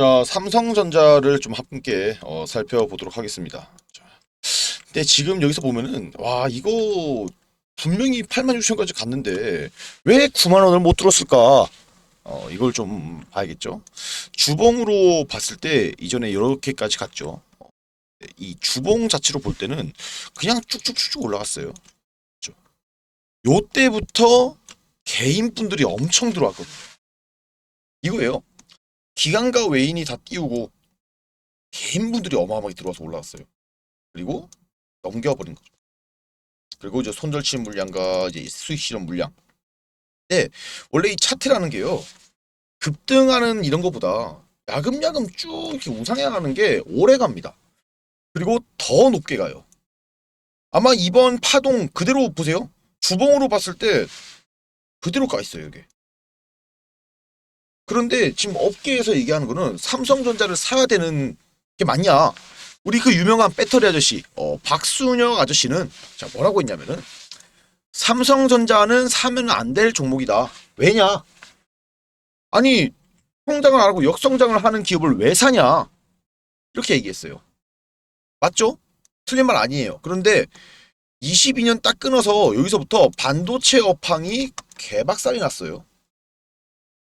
자, 삼성전자를 좀 함께 어, 살펴보도록 하겠습니다. 자, 근데 지금 여기서 보면은 와 이거 분명히 8만 6천까지 갔는데 왜 9만 원을 못 들었을까? 어, 이걸 좀 봐야겠죠. 주봉으로 봤을 때 이전에 이렇게까지 갔죠. 어, 이 주봉 자체로 볼 때는 그냥 쭉쭉쭉쭉 올라갔어요. 그렇죠? 요 때부터 개인 분들이 엄청 들어왔거든요. 이거예요. 기관과 외인이 다 띄우고 개인분들이 어마어마하게 들어와서 올라왔어요. 그리고 넘겨버린 거죠. 그리고 이제 손절치 물량과 이제 수익 실현 물량. 네, 원래 이 차트라는 게요. 급등하는 이런 것보다 야금야금 쭉 이렇게 우상향하는 게 오래 갑니다. 그리고 더 높게 가요. 아마 이번 파동 그대로 보세요. 주봉으로 봤을 때 그대로 가 있어요, 이게. 그런데 지금 업계에서 얘기하는 거는 삼성전자를 사야 되는 게 맞냐? 우리 그 유명한 배터리 아저씨, 어, 박순영 아저씨는 자 뭐라고 했냐면은 삼성전자는 사면 안 될 종목이다. 왜냐? 아니 성장을 안 하고 역성장을 하는 기업을 왜 사냐? 이렇게 얘기했어요. 맞죠? 틀린 말 아니에요. 그런데 22년 딱 끊어서 여기서부터 반도체 업황이 개박살이 났어요.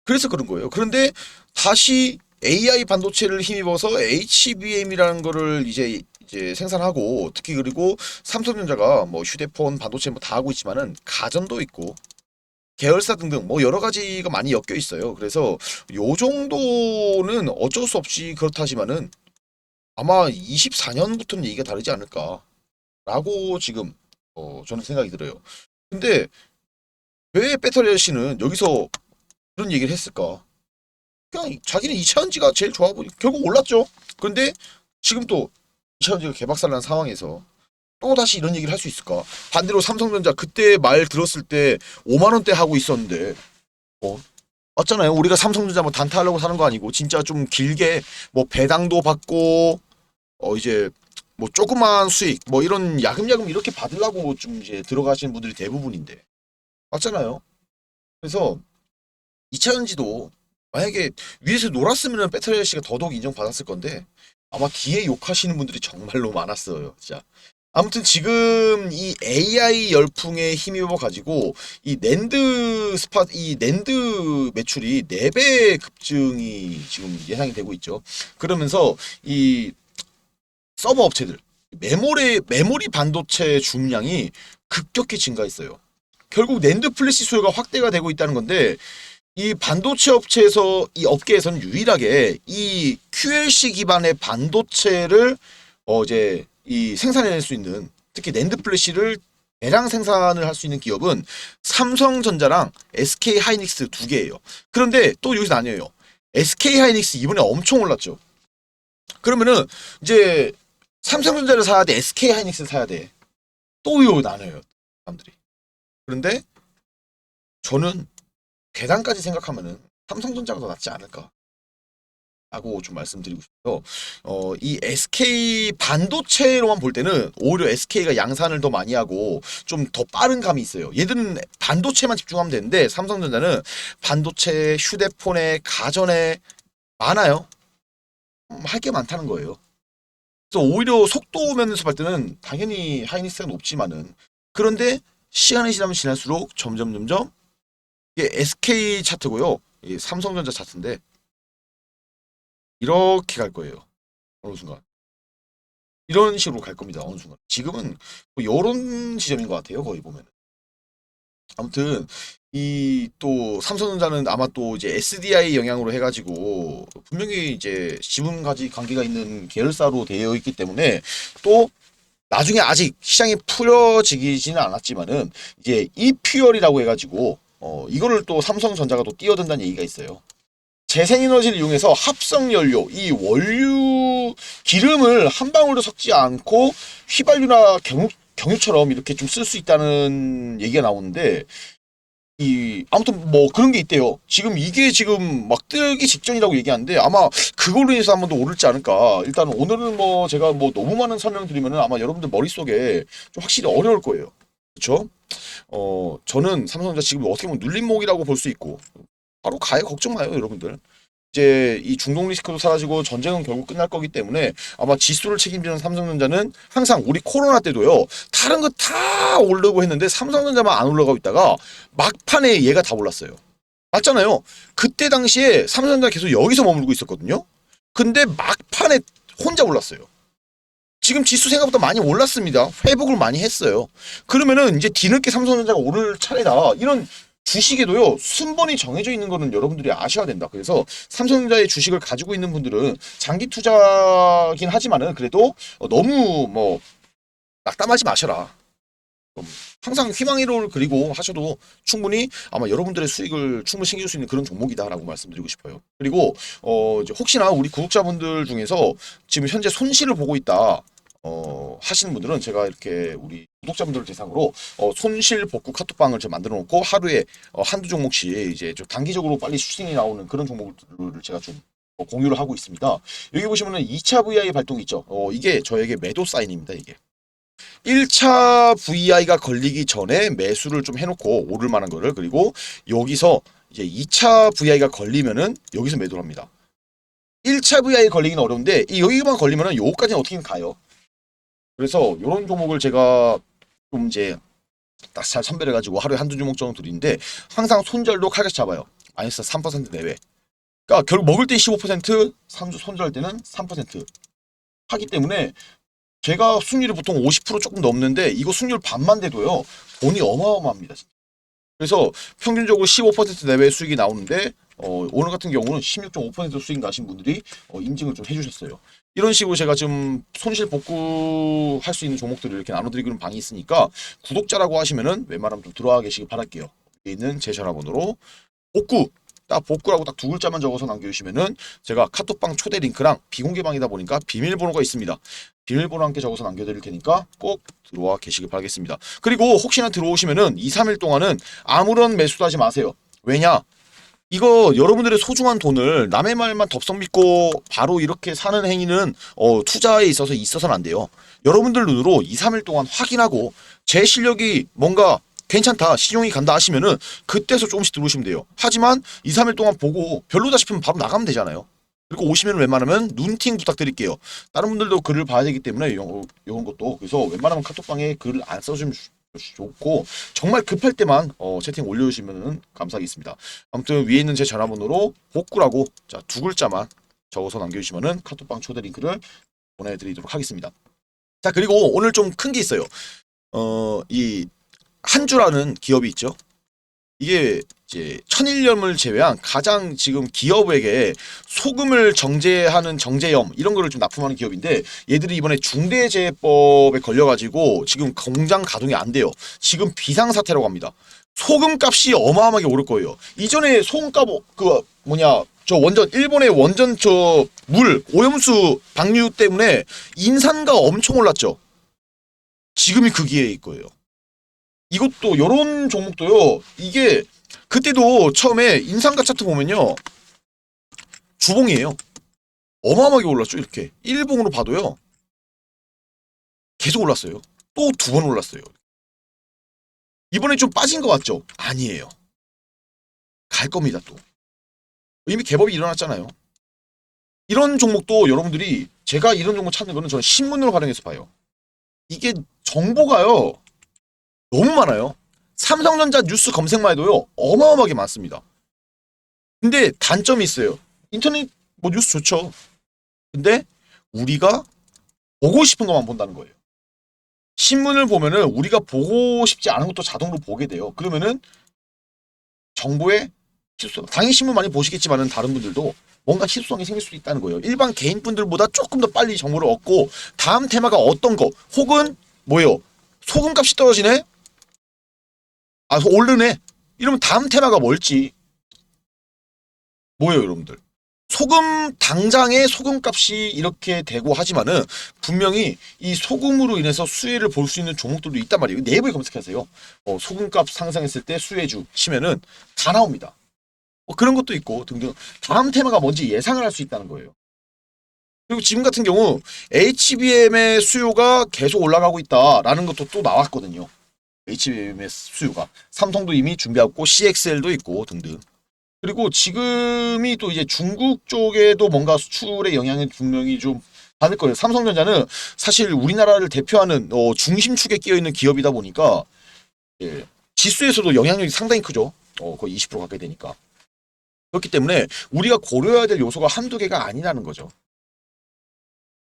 그래서 그런 거예요. 그런데 다시 AI 반도체를 힘입어서 HBM이라는 거를 이제 이제 생산하고 특히 그리고 삼성전자가 뭐 휴대폰 반도체 뭐 다 하고 있지만은 가전도 있고 계열사 등등 뭐 여러 가지가 많이 엮여 있어요. 그래서 요 정도는 어쩔 수 없이 그렇다지만은 아마 24년부터는 얘기가 다르지 않을까라고 지금 어 저는 생각이 들어요. 근데 왜 배터리 아저씨는 여기서 그런 얘기를 했을까? 그냥 자기는 이차전지가 제일 좋아 보니 결국 올랐죠. 그런데 지금 또 이차전지가 개박살난 상황에서 또 다시 이런 얘기를 할 수 있을까? 반대로 삼성전자 그때 말 들었을 때 5만 원대 하고 있었는데 어 맞잖아요. 우리가 삼성전자 뭐 단타하려고 사는 거 아니고 진짜 좀 길게 뭐 배당도 받고 어 이제 뭐 조그만 수익 뭐 이런 야금야금 이렇게 받으려고 좀 이제 들어가시는 분들이 대부분인데 맞잖아요. 그래서 이차전지도 만약에 위에서 놀았으면 배터리 아저씨가 더더욱 인정받았을 건데 아마 뒤에 욕하시는 분들이 정말로 많았어요. 진짜. 아무튼 지금 이 AI 열풍에 힘입어 가지고 이 낸드 스팟 이 낸드 매출이 4배 급증이 지금 예상이 되고 있죠. 그러면서 이 서버 업체들 메모리 메모리 반도체 주문량이 급격히 증가했어요. 결국 낸드 플래시 수요가 확대가 되고 있다는 건데 이 반도체 업체에서 이 업계에서는 유일하게 이 QLC 기반의 반도체를 어 이제 이 생산해낼 수 있는 특히 낸드 플래시를 대량 생산을 할 수 있는 기업은 삼성전자랑 SK 하이닉스 두 개예요. 그런데 또 여기서 나뉘어요. SK 하이닉스 이번에 엄청 올랐죠. 그러면은 이제 삼성전자를 사야 돼, SK 하이닉스를 사야 돼. 또요 나눠요 사람들이. 그런데 저는 계단까지 생각하면은 삼성전자가 더 낫지 않을까. 라고 좀 말씀드리고 싶어요. 어, 이 SK 반도체로만 볼 때는 오히려 SK가 양산을 더 많이 하고 좀 더 빠른 감이 있어요. 얘들은 반도체만 집중하면 되는데 삼성전자는 반도체, 휴대폰에, 가전에 많아요. 음, 할게 많다는 거예요. 그래서 오히려 속도 면에서 볼 때는 당연히 하이닉스가 높지만은 그런데 시간이 지나면 지날수록 점점 점점 이게 SK 차트고요. 이 삼성전자 차트인데 이렇게 갈 거예요. 어느 순간. 이런 식으로 갈 겁니다. 어느 순간. 지금은 뭐 이런 지점인 것 같아요. 거의 보면. 아무튼 이 또 삼성전자는 아마 또 이제 SDI 영향으로 해가지고 분명히 이제 지분 가지 관계가 있는 계열사로 되어 있기 때문에 또 나중에 아직 시장이 풀어지지는 않았지만은 이제 이퓨얼이라고 해가지고 어 이거를 또 삼성전자가 또 뛰어든다는 얘기가 있어요. 재생에너지를 이용해서 합성 연료, 이 원유 기름을 한 방울도 섞지 않고 휘발유나 경유, 경유처럼 이렇게 좀 쓸 수 있다는 얘기가 나오는데 이 아무튼 뭐 그런 게 있대요. 지금 이게 지금 막 뜨기 직전이라고 얘기하는데 아마 그걸로 인해서 한번 더 오를지 않을까. 일단 오늘은 뭐 제가 뭐 너무 많은 설명 드리면은 아마 여러분들 머릿속에 좀 확실히 어려울 거예요. 그렇죠? 어 저는 삼성전자 지금 어떻게 보면 눌림목이라고 볼 수 있고 바로 가요 걱정 마요 여러분들 이제 이 중동 리스크도 사라지고 전쟁은 결국 끝날 거기 때문에 아마 지수를 책임지는 삼성전자는 항상 우리 코로나 때도요 다른 거 다 오르고 했는데 삼성전자만 안 올라가고 있다가 막판에 얘가 다 올랐어요. 맞잖아요. 그때 당시에 삼성전자 계속 여기서 머물고 있었거든요. 근데 막판에 혼자 올랐어요. 지금 지수 생각보다 많이 올랐습니다. 회복을 많이 했어요. 그러면은 이제 뒤늦게 삼성전자가 오를 차례다. 이런 주식에도요 순번이 정해져 있는 거는 여러분들이 아셔야 된다. 그래서 삼성전자의 주식을 가지고 있는 분들은 장기 투자긴 하지만은 그래도 어, 너무 뭐 낙담하지 마셔라. 좀 항상 희망의로를 그리고 하셔도 충분히 아마 여러분들의 수익을 충분히 챙길 수 있는 그런 종목이다라고 말씀드리고 싶어요. 그리고 어 혹시나 우리 구독자분들 중에서 지금 현재 손실을 보고 있다. 어, 하시는 분들은 제가 이렇게 우리 구독자분들을 대상으로 어, 손실 복구 카톡방을 제가 만들어 놓고 하루에 어, 한두 종목씩 이제 좀 단기적으로 빨리 수익이 나오는 그런 종목들을 제가 좀 어, 공유를 하고 있습니다. 여기 보시면은 2차 VI 발동이 있죠. 어, 이게 저에게 매도 사인입니다. 이게. 1차 VI가 걸리기 전에 매수를 좀 해놓고 오를 만한 거를 그리고 여기서 이제 2차 VI가 걸리면은 여기서 매도를 합니다. 1차 VI 걸리기는 어려운데 이 여기만 걸리면은 요거까지는 어떻게든 가요. 그래서 이런 종목을 제가 좀 이제 딱 잘 선별해가지고 하루에 한두 종목 정도 드리는데 항상 손절도 칼같이 잡아요. 마이너스 3% 내외. 그러니까 결국 먹을 때 15%, 삼주 손절 때는 3% 하기 때문에 제가 수익률이 보통 50% 조금 넘는데 이거 수익률 반만 돼도요 돈이 어마어마합니다. 그래서 평균적으로 15% 내외 수익이 나오는데 어, 오늘 같은 경우는 16.5% 수익 나신 분들이 어, 인증을 좀 해주셨어요. 이런 식으로 제가 지금 손실 복구할 수 있는 종목들을 이렇게 나눠드리는 방이 있으니까 구독자라고 하시면은 웬만하면 좀 들어와 계시기 바랄게요. 있는 제 전화번호로 복구 딱 복구라고 딱 두 글자만 적어서 남겨주시면은 제가 카톡방 초대 링크랑 비공개방이다 보니까 비밀번호가 있습니다. 비밀번호 함께 적어서 남겨드릴 테니까 꼭 들어와 계시길 바라겠습니다. 그리고 혹시나 들어오시면은 2, 3일 동안은 아무런 매수도 하지 마세요. 왜냐? 이거 여러분들의 소중한 돈을 남의 말만 덥석 믿고 바로 이렇게 사는 행위는 어, 투자에 있어서 있어서는 안 돼요. 여러분들 눈으로 2, 3일 동안 확인하고 제 실력이 뭔가 괜찮다 신용이 간다 하시면은 그때서 조금씩 들어오시면 돼요. 하지만 2, 3일 동안 보고 별로다 싶으면 바로 나가면 되잖아요. 그리고 오시면 웬만하면 눈팅 부탁드릴게요. 다른 분들도 글을 봐야 되기 때문에 이런, 것도 그래서 웬만하면 카톡방에 글을 안 써주면 좋- 좋고 정말 급할 때만 어, 채팅 올려주시면 감사하겠습니다. 아무튼 위에 있는 제 전화번호로 복구라고 자 두 글자만 적어서 남겨주시면은 카톡방 초대 링크를 보내드리도록 하겠습니다. 자 그리고 오늘 좀 큰 게 있어요. 어 이 한주라는 기업이 있죠. 이게 이제 천일염을 제외한 가장 지금 기업에게 소금을 정제하는 정제염 이런 거를 좀 납품하는 기업인데 얘들이 이번에 중대재해법에 걸려가지고 지금 공장 가동이 안 돼요. 지금 비상사태라고 합니다. 소금 값이 어마어마하게 오를 거예요. 이전에 소금값 그 뭐냐 저 원전 일본의 원전 저 물 오염수 방류 때문에 인산가 엄청 올랐죠. 지금이 그 기회일 거예요. 이것도 요런 종목도요. 이게 그때도 처음에 인상가 차트 보면요. 주봉이에요. 어마어마하게 올랐죠, 이렇게. 일봉으로 봐도요. 계속 올랐어요. 또 두 번 올랐어요. 이번에 좀 빠진 것 같죠? 아니에요. 갈 겁니다, 또. 이미 개법이 일어났잖아요. 이런 종목도 여러분들이 제가 이런 종목 찾는 거는 저는 신문을 활용해서 봐요. 이게 정보가요. 너무 많아요. 삼성전자 뉴스 검색만 해도요. 어마어마하게 많습니다. 근데 단점이 있어요. 인터넷 뭐 뉴스 좋죠. 근데 우리가 보고 싶은 것만 본다는 거예요. 신문을 보면은 우리가 보고 싶지 않은 것도 자동으로 보게 돼요. 그러면은 정보의 희소성, 당연히 신문 많이 보시겠지만은 다른 분들도 뭔가 희소성이 생길 수도 있다는 거예요. 일반 개인 분들보다 조금 더 빨리 정보를 얻고 다음 테마가 어떤 거 혹은 뭐예요? 소금값이 떨어지네? 아, 오르네? 이러면 다음 테마가 뭘지. 뭐예요, 여러분들? 소금, 당장의 소금 값이 이렇게 되고 하지만은 분명히 이 소금으로 인해서 수혜를 볼 수 있는 종목들도 있단 말이에요. 네이버에 검색하세요. 어, 소금값 상승했을 때 수혜주 치면은 다 나옵니다. 어, 그런 것도 있고 등등. 다음 테마가 뭔지 예상을 할 수 있다는 거예요. 그리고 지금 같은 경우 HBM의 수요가 계속 올라가고 있다라는 것도 또 나왔거든요. HBM의 수요가 삼성도 이미 준비하고 CXL도 있고 등등. 그리고 지금이 또 이제 중국 쪽에도 뭔가 수출의 영향을 분명히 좀 받을 거예요. 삼성전자는 사실 우리나라를 대표하는 어, 중심축에 끼어 있는 기업이다 보니까 예, 지수에서도 영향력이 상당히 크죠. 어, 거의 20% 가까이 되니까. 그렇기 때문에 우리가 고려해야 될 요소가 한두 개가 아니라는 거죠.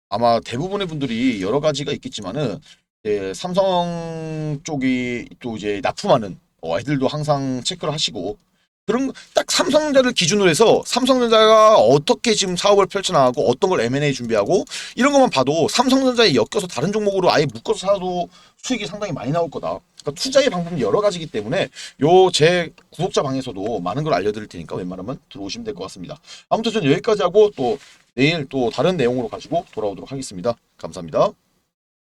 아마 대부분의 분들이 여러 가지가 있겠지만은 예, 삼성 쪽이 또 이제 납품하는 어, 애들도 항상 체크를 하시고 그런 딱 삼성전자를 기준으로 해서 삼성전자가 어떻게 지금 사업을 펼쳐나가고 어떤 걸 M&A 준비하고 이런 것만 봐도 삼성전자에 엮여서 다른 종목으로 아예 묶어서 사도 수익이 상당히 많이 나올 거다. 그러니까 투자의 방법이 여러 가지이기 때문에 요 제 구독자 방에서도 많은 걸 알려드릴 테니까 웬만하면 들어오시면 될 것 같습니다. 아무튼 전 여기까지 하고 또 내일 또 다른 내용으로 가지고 돌아오도록 하겠습니다. 감사합니다.